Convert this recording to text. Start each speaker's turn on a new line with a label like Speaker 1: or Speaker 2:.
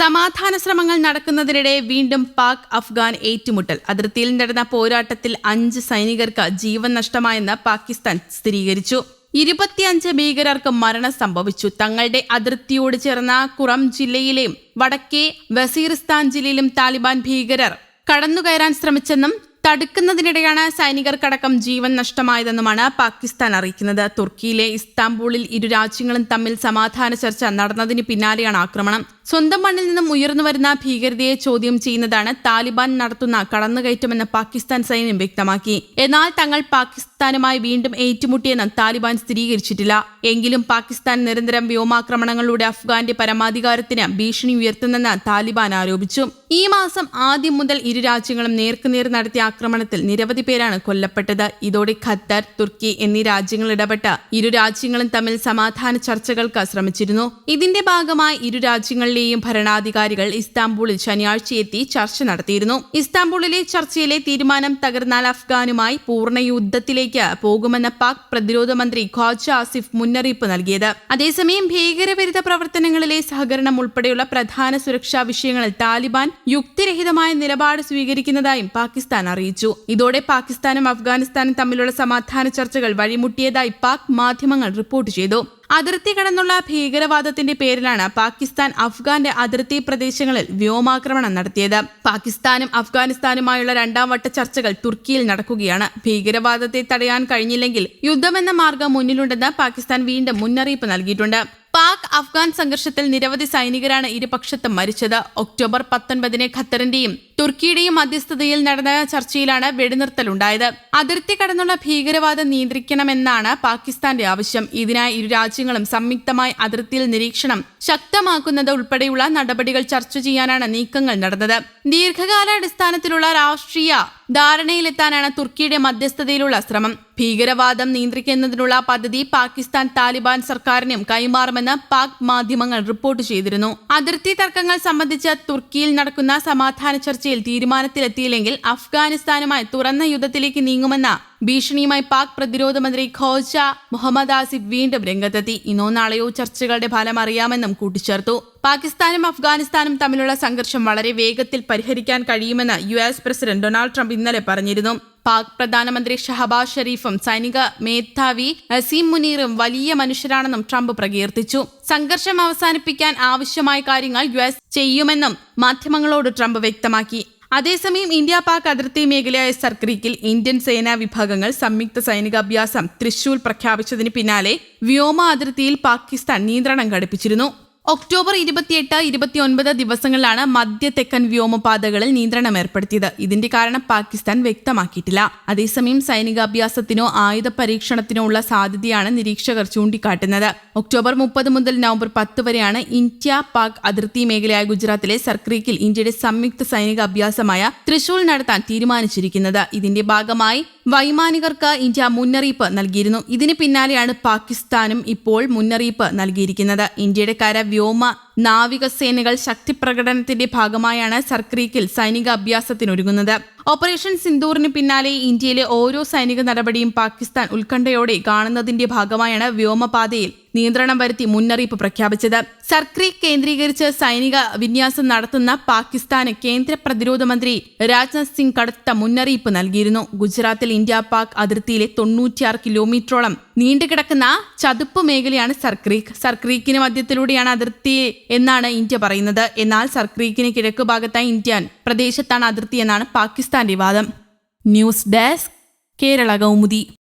Speaker 1: സമാധാന ശ്രമങ്ങൾ നടക്കുന്നതിനിടെ വീണ്ടും പാക് അഫ്ഗാൻ ഏറ്റുമുട്ടൽ. അതിർത്തിയിൽ നടന്ന പോരാട്ടത്തിൽ അഞ്ച് സൈനികർക്ക് ജീവൻ നഷ്ടമായെന്ന് പാകിസ്ഥാൻ സ്ഥിരീകരിച്ചു. ഇരുപത്തിയഞ്ച് ഭീകരർക്ക് മരണം സംഭവിച്ചു. തങ്ങളുടെ അതിർത്തിയോട് ചേർന്ന കുറം ജില്ലയിലെയും വടക്കേ വസീറിസ്ഥാൻ ജില്ലയിലും താലിബാൻ ഭീകരർ കടന്നുകയറാൻ ശ്രമിച്ചെന്നും തടുക്കുന്നതിനിടെയാണ് സൈനികർക്കടക്കം ജീവൻ നഷ്ടമായതെന്നുമാണ് പാകിസ്ഥാൻ അറിയിക്കുന്നത്. തുർക്കിയിലെ ഇസ്താംബൂളിൽ ഇരു രാജ്യങ്ങളും തമ്മിൽ സമാധാന ചർച്ച നടന്നതിന് പിന്നാലെയാണ് ആക്രമണം. സ്വന്തം മണ്ണിൽ നിന്നും ഉയർന്നു വരുന്ന ഭീകരതയെ ചോദ്യം ചെയ്യുന്നതാണ് താലിബാൻ നടത്തുന്ന കടന്നുകയറ്റമെന്ന് പാകിസ്ഥാൻ സൈന്യം വ്യക്തമാക്കി. എന്നാൽ തങ്ങൾ പാകിസ്ഥാനുമായി വീണ്ടും ഏറ്റുമുട്ടിയെന്ന് താലിബാൻ സ്ഥിരീകരിച്ചിട്ടില്ല. എങ്കിലും പാകിസ്ഥാൻ നിരന്തരം വ്യോമാക്രമണങ്ങളിലൂടെ അഫ്ഗാന്റെ പരമാധികാരത്തിന് ഭീഷണി ഉയർത്തുന്നെന്ന് താലിബാൻ ആരോപിച്ചു. ഈ മാസം ആദ്യം മുതൽ ഇരു രാജ്യങ്ങളും നേർക്കുനേർ നടത്തിയ ആക്രമണത്തിൽ നിരവധി പേരാണ് കൊല്ലപ്പെട്ടത്. ഇതോടെ ഖത്തർ തുർക്കി എന്നീ രാജ്യങ്ങൾ ഇടപെട്ട് ഇരു രാജ്യങ്ങളും തമ്മിൽ സമാധാന ചർച്ചകൾക്ക് ശ്രമിച്ചിരുന്നു. ഇതിന്റെ ഭാഗമായി ഇരു രാജ്യങ്ങളിലെയും ഭരണാധികാരികൾ ഇസ്താംബൂളിൽ ശനിയാഴ്ച എത്തി ചർച്ച നടത്തിയിരുന്നു. ഇസ്താംബൂളിലെ ചർച്ചയിലെ തീരുമാനം തകർന്നാൽ അഫ്ഗാനുമായി പൂർണ യുദ്ധത്തിലേക്ക് പോകുമെന്ന് പാക് പ്രതിരോധ മന്ത്രി ഖ്വാജ ആസിഫ് മുന്നറിയിപ്പ് നൽകിയത്. അതേസമയം ഭീകരവിരുദ്ധ പ്രവർത്തനങ്ങളിലെ സഹകരണം ഉൾപ്പെടെയുള്ള പ്രധാന സുരക്ഷാ വിഷയങ്ങളിൽ താലിബാൻ യുക്തിരഹിതമായ നിലപാട് സ്വീകരിക്കുന്നതായും പാകിസ്ഥാൻ അറിയിച്ചു. ഇതോടെ പാകിസ്ഥാനും അഫ്ഗാനിസ്ഥാനും തമ്മിലുള്ള സമാധാന ചർച്ചകൾ വഴിമുട്ടിയതായി പാക് മാധ്യമങ്ങൾ റിപ്പോർട്ട് ചെയ്തു. അതിർത്തി കടന്നുള്ള ഭീകരവാദത്തിന്റെ പേരിലാണ് പാകിസ്ഥാൻ അഫ്ഗാന്റെ അതിർത്തി പ്രദേശങ്ങളിൽ വ്യോമാക്രമണം നടത്തിയത്. പാകിസ്ഥാനും അഫ്ഗാനിസ്ഥാനുമായുള്ള രണ്ടാം വട്ട ചർച്ചകൾ തുർക്കിയിൽ നടക്കുകയാണ്. ഭീകരവാദത്തെ തടയാൻ കഴിഞ്ഞില്ലെങ്കിൽ യുദ്ധമെന്ന മാർഗം മുന്നിലുണ്ടെന്ന് പാകിസ്ഥാൻ വീണ്ടും മുന്നറിയിപ്പ് നൽകിയിട്ടുണ്ട്. പാക് അഫ്ഗാൻ സംഘർഷത്തിൽ നിരവധി സൈനികരാണ് ഇരുപക്ഷത്തും മരിച്ചത്. ഒക്ടോബർ പത്തൊൻപതിന് ഖത്തറിന്റെയും തുർക്കിയുടെയും മധ്യസ്ഥതയിൽ നടന്ന ചർച്ചയിലാണ് വെടിനിർത്തലുണ്ടായത്. അതിർത്തി കടന്നുള്ള ഭീകരവാദം നിയന്ത്രിക്കണമെന്നാണ് പാകിസ്ഥാന്റെ ആവശ്യം. ഇതിനായി ഇരു രാജ്യങ്ങളും സംയുക്തമായി അതിർത്തിയിൽ നിരീക്ഷണം ശക്തമാക്കുന്നത് ഉൾപ്പെടെയുള്ള നടപടികൾ ചർച്ച ചെയ്യാനാണ് നീക്കങ്ങൾ നടന്നത്. ദീർഘകാലാടിസ്ഥാനത്തിലുള്ള രാഷ്ട്രീയ ധാരണയിലെത്താനാണ് തുർക്കിയുടെ മധ്യസ്ഥതയിലുള്ള ശ്രമം. ഭീകരവാദം നിയന്ത്രിക്കുന്നതിനുള്ള പദ്ധതി പാകിസ്ഥാൻ താലിബാൻ സർക്കാരിനും കൈമാറുമെന്ന് പാക് മാധ്യമങ്ങൾ റിപ്പോർട്ട് ചെയ്തിരുന്നു. അതിർത്തി തർക്കങ്ങൾ സംബന്ധിച്ച് തുർക്കിയിൽ നടക്കുന്ന സമാധാന ചർച്ചയിൽ തീരുമാനത്തിലെത്തിയില്ലെങ്കിൽ അഫ്ഗാനിസ്ഥാനുമായി തുറന്ന യുദ്ധത്തിലേക്ക് നീങ്ങുമെന്ന ഭീഷണിയുമായി പാക് പ്രതിരോധ മന്ത്രി ഖോജ മുഹമ്മദ് ആസിഫ് വീണ്ടും രംഗത്തെത്തി. ഇന്നോ നാളെയോ ചർച്ചകളുടെ ഫലം അറിയാമെന്നും കൂട്ടിച്ചേർത്തു. പാകിസ്ഥാനും അഫ്ഗാനിസ്ഥാനും തമ്മിലുള്ള സംഘർഷം വളരെ വേഗത്തിൽ പരിഹരിക്കാൻ കഴിയുമെന്ന് U S president Donald Trump ഇന്നലെ പറഞ്ഞിരുന്നു. പാക് പ്രധാനമന്ത്രി ഷഹബാസ് ഷെരീഫും സൈനിക മേധാവി അസീം മുനീറും വലിയ മനുഷ്യരാണെന്നും ട്രംപ് പ്രകീർത്തിച്ചു. സംഘർഷം അവസാനിപ്പിക്കാൻ ആവശ്യമായ കാര്യങ്ങൾ യു എസ് ചെയ്യുമെന്നും മാധ്യമങ്ങളോട് ട്രംപ് വ്യക്തമാക്കി. അതേസമയം ഇന്ത്യ പാക് അതിർത്തി മേഖലയായ സർക്രീക്കിൽ ഇന്ത്യൻ സേനാ വിഭാഗങ്ങൾ സംയുക്ത സൈനികാഭ്യാസം തൃശൂർ പ്രഖ്യാപിച്ചതിന് പിന്നാലെ വ്യോമ അതിർത്തിയിൽ പാകിസ്ഥാൻ നിയന്ത്രണം ഘടിപ്പിച്ചിരുന്നു. ഒക്ടോബർ ഇരുപത്തിയെട്ട് ഇരുപത്തിയൊൻപത് ദിവസങ്ങളിലാണ് മധ്യ തെക്കൻ വ്യോമപാതകളിൽ നിയന്ത്രണം ഏർപ്പെടുത്തിയത്. ഇതിന്റെ കാരണം പാകിസ്ഥാൻ വ്യക്തമാക്കിയിട്ടില്ല. അതേസമയം സൈനികാഭ്യാസത്തിനോ ആയുധ പരീക്ഷണത്തിനോ ഉള്ള സാധ്യതയാണ് നിരീക്ഷകർ ചൂണ്ടിക്കാട്ടുന്നത്. ഒക്ടോബർ മുപ്പത് മുതൽ നവംബർ പത്ത് വരെയാണ് ഇന്ത്യ പാക് അതിർത്തി മേഖലയായ ഗുജറാത്തിലെ സർക്രീക്കിൽ ഇന്ത്യയുടെ സംയുക്ത സൈനിക അഭ്യാസമായ തൃശൂൽ നടത്താൻ തീരുമാനിച്ചിരിക്കുന്നത്. ഇതിന്റെ ഭാഗമായി വൈമാനികർക്ക് ഇന്ത്യ മുന്നറിയിപ്പ് നൽകിയിരുന്നു. ഇതിന് പിന്നാലെയാണ് പാകിസ്ഥാനും ഇപ്പോൾ മുന്നറിയിപ്പ് നൽകിയിരിക്കുന്നത്. ഇന്ത്യയുടെ കര വ്യോമ നാവികസേനകൾ ശക്തി പ്രകടനത്തിന്റെ ഭാഗമായാണ് സർക്രീക്കിൽ സൈനിക അഭ്യാസത്തിനൊരുങ്ങുന്നത് ഓപ്പറേഷൻ സിന്ദൂറിന് പിന്നാലെ ഇന്ത്യയിലെ ഓരോ സൈനിക നടപടിയും പാകിസ്ഥാൻ ഉത്കണ്ഠയോടെ കാണുന്നതിന്റെ ഭാഗമായാണ് വ്യോമപാതയിൽ നിയന്ത്രണം വരുത്തി മുന്നറിയിപ്പ് പ്രഖ്യാപിച്ചത്. സർക്രീക്ക് കേന്ദ്രീകരിച്ച് സൈനിക വിന്യാസം നടത്തുന്ന പാകിസ്ഥാന് കേന്ദ്ര പ്രതിരോധ മന്ത്രി രാജ്നാഥ് സിംഗ് കടുത്ത മുന്നറിയിപ്പ് നൽകിയിരുന്നു. ഗുജറാത്തിൽ ഇന്ത്യ പാക് അതിർത്തിയിലെ തൊണ്ണൂറ്റിയാറ് കിലോമീറ്ററോളം നീണ്ടുകിടക്കുന്ന ചതുപ്പ് മേഖലയാണ് സർക്രീക്ക്. സർക്രീക്കിന് മധ്യത്തിലൂടെയാണ് അതിർത്തി എന്നാണ് ഇന്ത്യ പറയുന്നത്. എന്നാൽ സർക്രീക്കിന് കിഴക്ക് ഭാഗത്തായി ഇന്ത്യൻ പ്രദേശത്താണ് അതിർത്തിയെന്നാണ് പാകിസ്ഥാന്റെ വാദം ന്യൂസ് ഡെസ്ക് കേരള കൗമുദി.